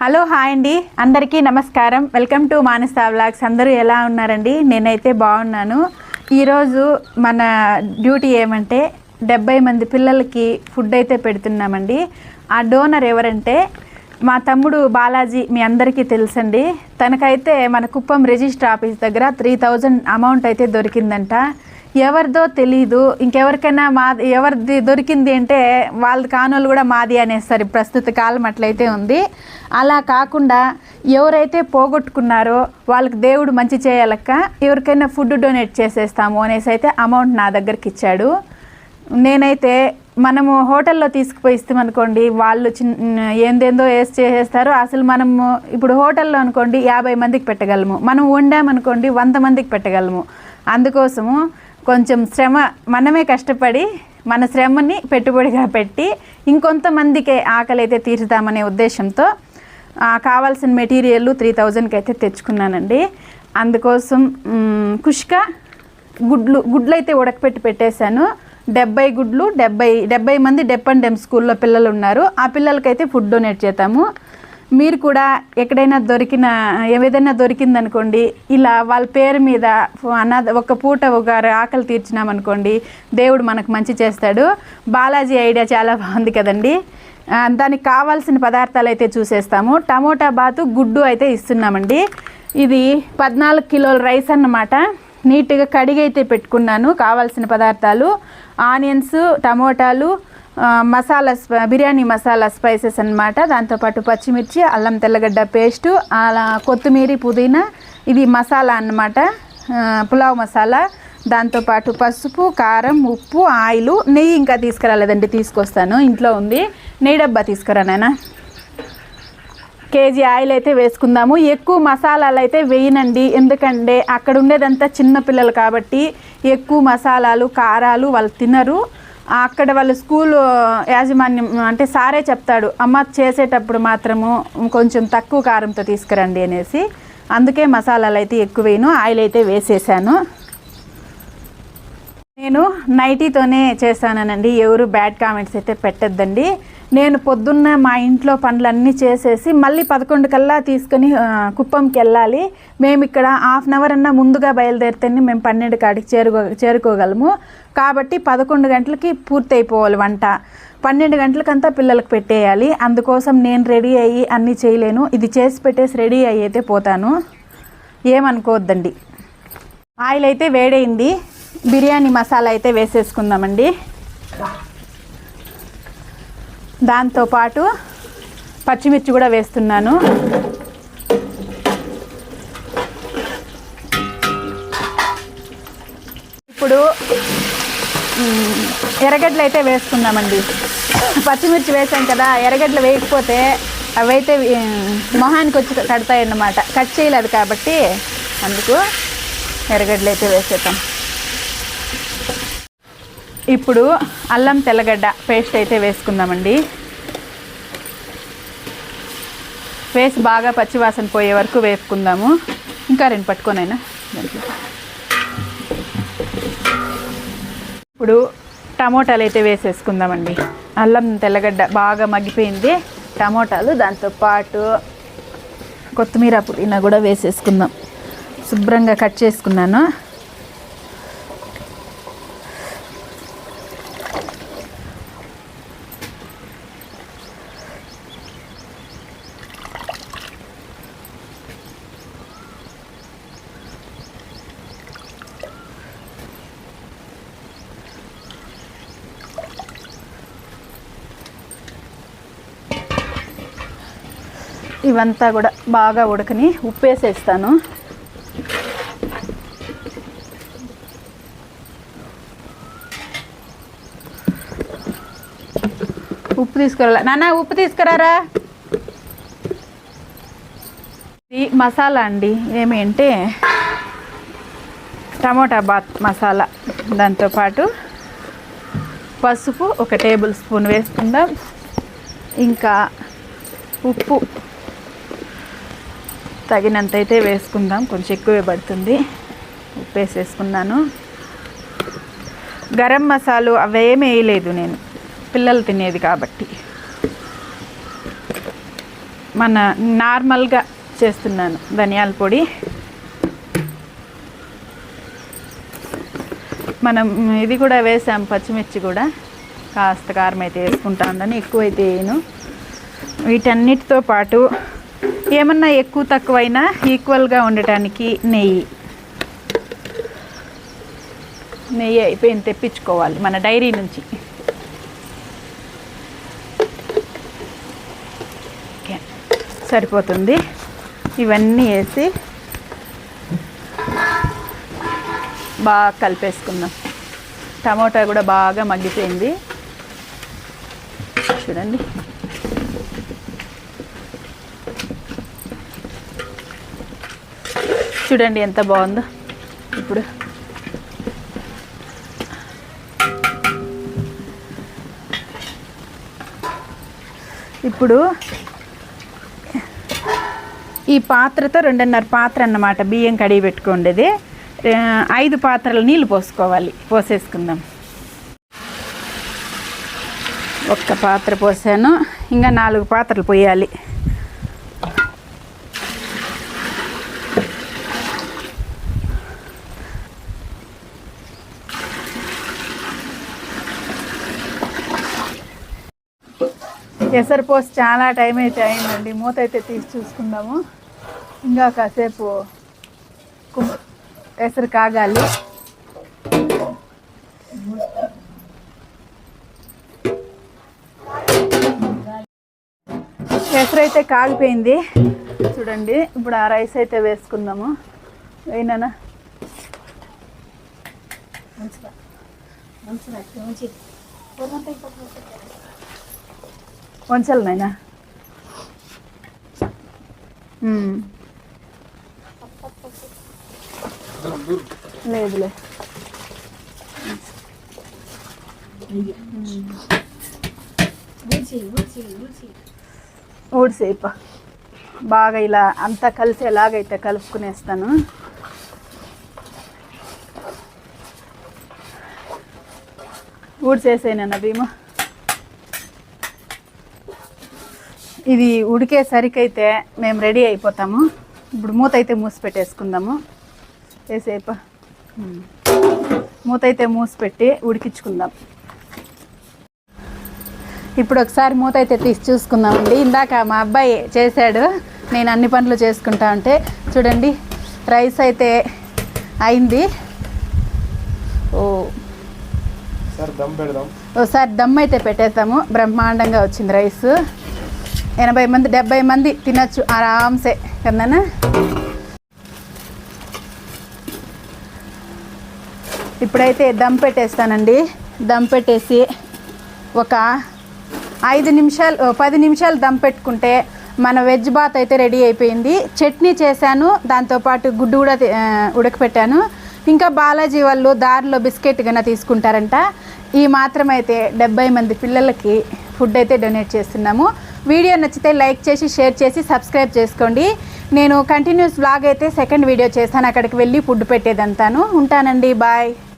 Hello hi అండి. అందరికీ నమస్కారం. Welcome to Manasa vlogs. అందరూ ఎలా ఉన్నారండి? నేనైతే బాగున్నాను. ఈరోజు మన డ్యూటీ ఏమంటే డెబ్బై మంది పిల్లలకి ఫుడ్ అయితే పెడుతున్నామండి. ఆ డోనర్ ఎవరంటే మా తమ్ముడు బాలాజీ మీ అందరికీ తెలుసండి. తనకైతే మన కుప్పం రిజిస్టర్ ఆఫీస్ దగ్గర త్రీ థౌజండ్ అమౌంట్ అయితే దొరికిందంట. ఎవరిదో తెలీదు ఇంకెవరికైనా మా ఎవరిది దొరికింది అంటే వాళ్ళ కానోళ్ళు కూడా మాది అనేస్తారు. ప్రస్తుత కాలం అట్లయితే ఉంది. అలా కాకుండా ఎవరైతే పోగొట్టుకున్నారో వాళ్ళకి దేవుడు మంచి చేయాలక్క ఎవరికైనా ఫుడ్ డొనేట్ చేసేస్తాము అనేసి అయితే అమౌంట్ నా దగ్గరికి ఇచ్చాడు. నేనైతే మనము హోటల్లో తీసుకుపోయి ఇస్తామనుకోండి వాళ్ళు చిన్న ఏందేందో వేసి చేసేస్తారు అసలు మనము ఇప్పుడు హోటల్లో అనుకోండి యాభై మందికి పెట్టగలము. మనం వండామనుకోండి వంద మందికి పెట్టగలము. అందుకోసము కొంచెం శ్రమ మనమే కష్టపడి మన శ్రమని పెట్టుబడిగా పెట్టి ఇంకొంతమందికి ఆకలి అయితే తీర్చుదామనే ఉద్దేశంతో కావాల్సిన మెటీరియల్ త్రీ థౌజండ్కి అయితే తెచ్చుకున్నానండి. అందుకోసం కుష్క గుడ్లు గుడ్లు అయితే ఉడకపెట్టి పెట్టేశాను. డెబ్బై గుడ్లు డెబ్బై డెబ్బై మంది డెప్ అండ్ డెమ్ స్కూల్లో పిల్లలు ఉన్నారు ఆ పిల్లలకైతే ఫుడ్ డొనేట్ చేద్దాము మీరు కూడా ఎక్కడైనా దొరికిన ఏదైనా దొరికిందనుకోండి ఇలా వాళ్ళ పేరు మీద అనాథ ఒక పూట ఒక ఆకలి తీర్చినామనుకోండి దేవుడు మనకు మంచి చేస్తాడు. బాలాజీ ఐడియా చాలా బాగుంది కదండి. దానికి కావాల్సిన పదార్థాలు అయితే చూసేస్తాము. టమోటా బాతు గుడ్డు అయితే ఇస్తున్నామండి. ఇది పద్నాలుగు కిలోల రైస్ అన్నమాట. నీట్గా కడిగి అయితే పెట్టుకున్నాను కావాల్సిన పదార్థాలు. ఆనియన్స్ టమోటాలు మసాలా బిర్యానీ మసాలా స్పైసెస్ అన్నమాట. దాంతోపాటు పచ్చిమిర్చి అల్లం తెల్లగడ్డ పేస్టు అలా కొత్తిమీర పుదీనా ఇది మసాలా అన్నమాట. పులావ్ మసాలా. దాంతోపాటు పసుపు కారం ఉప్పు ఆయిల్. నెయ్యి ఇంకా తీసుకురాలేదండి తీసుకొస్తాను. ఇంట్లో ఉంది. నెయ్యి డబ్బా తీసుకురా నాయన. కేజీ ఆయిల్ అయితే వేసుకుందాము. ఎక్కువ మసాలాలు అయితే వేయనండి. ఎందుకంటే అక్కడ ఉండేదంతా చిన్నపిల్లలు కాబట్టి ఎక్కువ మసాలాలు కారాలు వాళ్ళు తినరు. అక్కడ వాళ్ళ స్కూల్ యాజమాన్యం అంటే సారే చెప్తాడు అమ్మ చేసేటప్పుడు మాత్రము కొంచెం తక్కువ కారంతో తీసుకురండి అనేసి. అందుకే మసాలాలు అయితే ఎక్కువ వేయను ఆయిల్ అయితే వేసేసాను. నేను నైటీతోనే చేశానండి ఎవరు బ్యాడ్ కామెంట్స్ అయితే పెట్టద్దండి. నేను పొద్దున్న మా ఇంట్లో పనులన్నీ చేసేసి మళ్ళీ పదకొండు కల్లా తీసుకొని కుప్పంకి వెళ్ళాలి. మేము ఇక్కడ హాఫ్ అన్ అవర్ అన్నా ముందుగా బయలుదేరితేనే మేము పన్నెండు కాడికి చేరుకో చేరుకోగలము. కాబట్టి పదకొండు గంటలకి పూర్తి అయిపోవాలి వంట. పన్నెండు గంటలకంతా పిల్లలకు పెట్టేయాలి. అందుకోసం నేను రెడీ అయ్యి అన్నీ చేయలేను. ఇది చేసి పెట్టేసి రెడీ అయ్యి అయితే పోతాను. ఏమనుకోవద్దండి. ఆయిల్ అయితే వేడైంది. బిర్యానీ మసాలా అయితే వేసేసుకుందామండి. దాంతోపాటు పచ్చిమిర్చి కూడా వేస్తున్నాను. ఇప్పుడు ఎర్రగడ్డలు అయితే వేసుకుందామండి. పచ్చిమిర్చి వేసాం కదా ఎర్రగడ్డలు వేయకపోతే అవైతే మొహానికి వచ్చి కడతాయన్నమాట. కట్ చేయలేదు కాబట్టి అందుకు ఎర్రగడ్డలు అయితే వేసేద్దాం. ఇప్పుడు అల్లం తెల్లగడ్డ పేస్ట్ అయితే వేసుకుందామండి. వేసి బాగా పచ్చివాసన పోయే వరకు వేపుకుందాము. ఇంకా రెండు పట్టుకోనైనా. ఇప్పుడు టమోటాలు అయితే వేసేసుకుందామండి. అల్లం తెల్లగడ్డ బాగా మగ్గిపోయింది. టమోటాలు దాంతో పాటు కొత్తిమీర పుదీనా కూడా వేసేసుకుందాం. శుభ్రంగా కట్ చేసుకున్నాను. ఇవంతా కూడా బాగా ఉడకని ఉప్పు వేసేస్తాను ఉప్పు తీసుకురా నాన్న ఉప్పు తీసుకురారా? ఇది మసాలా అండి. ఏమి అంటే టమోటా బాత్ మసాలా. దాంతోపాటు పసుపు ఒక టేబుల్ స్పూన్ వేసుకుందాం. ఇంకా ఉప్పు తగినంత అయితే వేసుకుందాం. కొంచెం ఎక్కువే పడుతుంది. ఉప్పు వేసేసుకున్నాను గరం మసాలు అవేమి వేయలేదు నేను. పిల్లలు తినేది కాబట్టి. మన నార్మల్గా చేస్తున్నాను ధనియాల పొడి. మనం ఇది కూడా వేసాం పచ్చిమిర్చి కూడా. కాస్త కారం అయితే వేసుకుంటా ఉందని ఎక్కువైతే వేయను. వీటన్నిటితో పాటు ఏమన్నా ఎక్కువ తక్కువైనా ఈక్వల్గా ఉండటానికి నెయ్యి. నెయ్యి అయిపోయింది తెప్పించుకోవాలి మన డైరీ నుంచి. ఓకే సరిపోతుంది. ఇవన్నీ వేసి బాగా కలిపేసుకుందాం. టమోటా కూడా బాగా మగ్గిపోయింది. చూడండి. చూడండి ఎంత బాగుందో. ఇప్పుడు. ఇప్పుడు ఈ పాత్రతో రెండున్నర పాత్ర అన్నమాట. బియ్యం కడిగి పెట్టుకోండేది. ఐదు పాత్రలు నీళ్ళు పోసుకోవాలి. పోసేసుకుందాం. ఒక్క పాత్ర పోసాను. ఇంకా నాలుగు పాత్రలు పోయాలి. ఎసరు పోసి చాలా టైం అయితే అయిందండి. మూత అయితే తీసి చూసుకుందాము. ఇంకా కాసేపు ఎసరు కాగాలి. ఎసరు అయితే కాగిపోయింది. చూడండి ఇప్పుడు ఆ రైస్ అయితే వేసుకుందాము. వేయినా వంచాలి నైనా లేదులే ఊడిసేప బాగా ఇలా అంతా కలిసేలాగైతే కలుపుకునేస్తాను ఊడిసేసేనా భీమా ఇది ఉడికేసరికైతే మేము రెడీ అయిపోతాము. ఇప్పుడు మూత అయితే మూసి పెట్టేసుకుందాము. వేసేప. మూత అయితే మూసి పెట్టి ఉడికించుకుందాం. ఇప్పుడు ఒకసారి మూత అయితే తీసి చూసుకుందామండి. ఇందాక మా అబ్బాయి చేశాడు. నేను అన్ని పనులు చేసుకుంటా ఉంటే చూడండి రైస్ అయితే అయింది. ఓ. సార్ దమ్ పెడదాం. ఒకసారి దమ్ అయితే పెట్టేస్తాము బ్రహ్మాండంగా వచ్చింది రైస్. ఎనభై మంది డెబ్బై మంది తినచ్చు ఆరామ్సే కదనా ఇప్పుడైతే దమ్ పెట్టేస్తానండి. దమ్ పెట్టేసి ఒక ఐదు నిమిషాలు పది నిమిషాలు దమ్ పెట్టుకుంటే మన వెజ్ బాత్ అయితే రెడీ అయిపోయింది. చట్నీ చేశాను దాంతోపాటు గుడ్డు కూడా ఉడకపెట్టాను. ఇంకా బాలాజీ వాళ్ళు దారిలో బిస్కెట్ కన్నా తీసుకుంటారంట. ఈ మాత్రమైతే డెబ్బై మంది పిల్లలకి ఫుడ్ అయితే డొనేట్ చేస్తున్నాము. వీడియో నచ్చితే లైక్ చేసి షేర్ చేసి సబ్స్క్రైబ్ చేసుకోండి. నేను కంటిన్యూస్ బ్లాగ్ అయితే సెకండ్ వీడియో చేస్తాను. అక్కడికి వెళ్ళి ఫుడ్ పెట్టేదంతాను. ఉంటానండి. బాయ్.